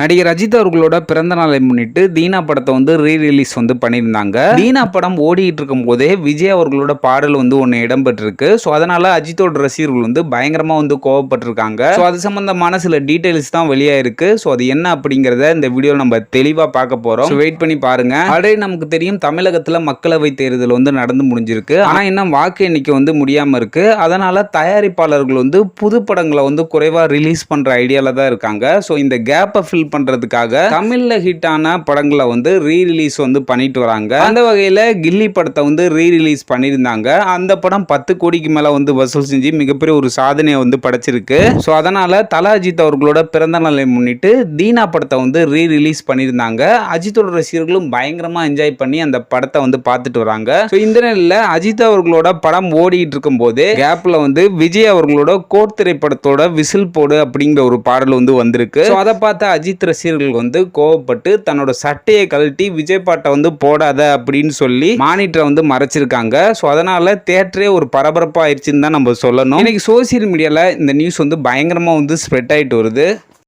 நடிகர் அஜித் அவர்களோட பிறந்த நாளை முன்னிட்டு தீனா படத்தை வந்து ரீ ரிலீஸ் வந்து பண்ணியிருந்தாங்க. தீனா படம் ஓடிட்டு இருக்கும் போதே விஜய் அவர்களோட பாடல் வந்து ஒன்று இடம்பெற்றிருக்கு. ஸோ அதனால அஜித்தோட ரசிகர்கள் வந்து பயங்கரமா வந்து கோவப்பட்டிருக்காங்க. ஸோ அது சம்பந்தமான சில டீடைல்ஸ் தான் வெளியாயிருக்கு ஸோ அது என்ன அப்படிங்கிறத இந்த வீடியோ நம்ம தெளிவாக பார்க்க போறோம். வெயிட் பண்ணி பாருங்க. ஆல்ரெடி நமக்கு தெரியும் தமிழகத்தில் மக்களவை தேர்தல் வந்து நடந்து முடிஞ்சிருக்கு. ஆனால் இன்னும் வாக்கு எண்ணிக்கை வந்து முடியாமல் இருக்கு. அதனால தயாரிப்பாளர்கள் வந்து புது படங்களை வந்து குறைவாக ரிலீஸ் பண்ணுற ஐடியாவில் தான் இருக்காங்க. ஸோ இந்த கேப்பை ஃபில் பண்றதுக்காக தமிழ்ல ஹிட்டான படங்களை வந்து ரீ ரிலீஸ் வந்து பண்ணிட்டு வராங்க. அந்த வகையில கில்லி படத்தை வந்து ரீ ரிலீஸ் பண்ணியிருந்தாங்க. அந்த படம் பத்து கோடிக்கு மேல வந்து வசூல் செஞ்சு மிகப்பெரிய ஒரு சாதனையை வந்து படைச்சிருக்கு. ஸோ அதனால தலா அஜித் அவர்களோட பிறந்த நாளை முன்னிட்டு தீனா படத்தை வந்து ரீ ரிலீஸ் பண்ணியிருந்தாங்க. அஜித்தோட ரசிகர்களும் பயங்கரமா என்ஜாய் பண்ணி அந்த படத்தை வந்து பார்த்துட்டு வராங்க. ஸோ இந்த நிலையில் அஜித் அவர்களோட படம் ஓடிட்டு இருக்கும் போது கேப்ல வந்து விஜய் அவர்களோட கோட் திரைப்படத்தோட விசில் போடு அப்படிங்கிற ஒரு பாடல் வந்து வந்திருக்கு. ஸோ அதை பார்த்த அஜித் ரசிகர்கள் வந்து கோவப்பட்டு தன்னோட சட்டையை கழட்டி விஜய் பாட்டை வந்து போடாத அப்படின்னு சொல்லி மானிட்டரை வந்து மறைச்சிருக்காங்க. ஸோ அதனால தேட்டரே ஒரு பரபரப்பாக ஆயிடுச்சுன்னு தான் நம்ம சொல்லணும். இன்னைக்கு சோசியல் மீடியாவில் இந்த நியூஸ் வந்து பயங்கரமாக வந்து ஸ்ப்ரெட் ஆகிட்டு வருது.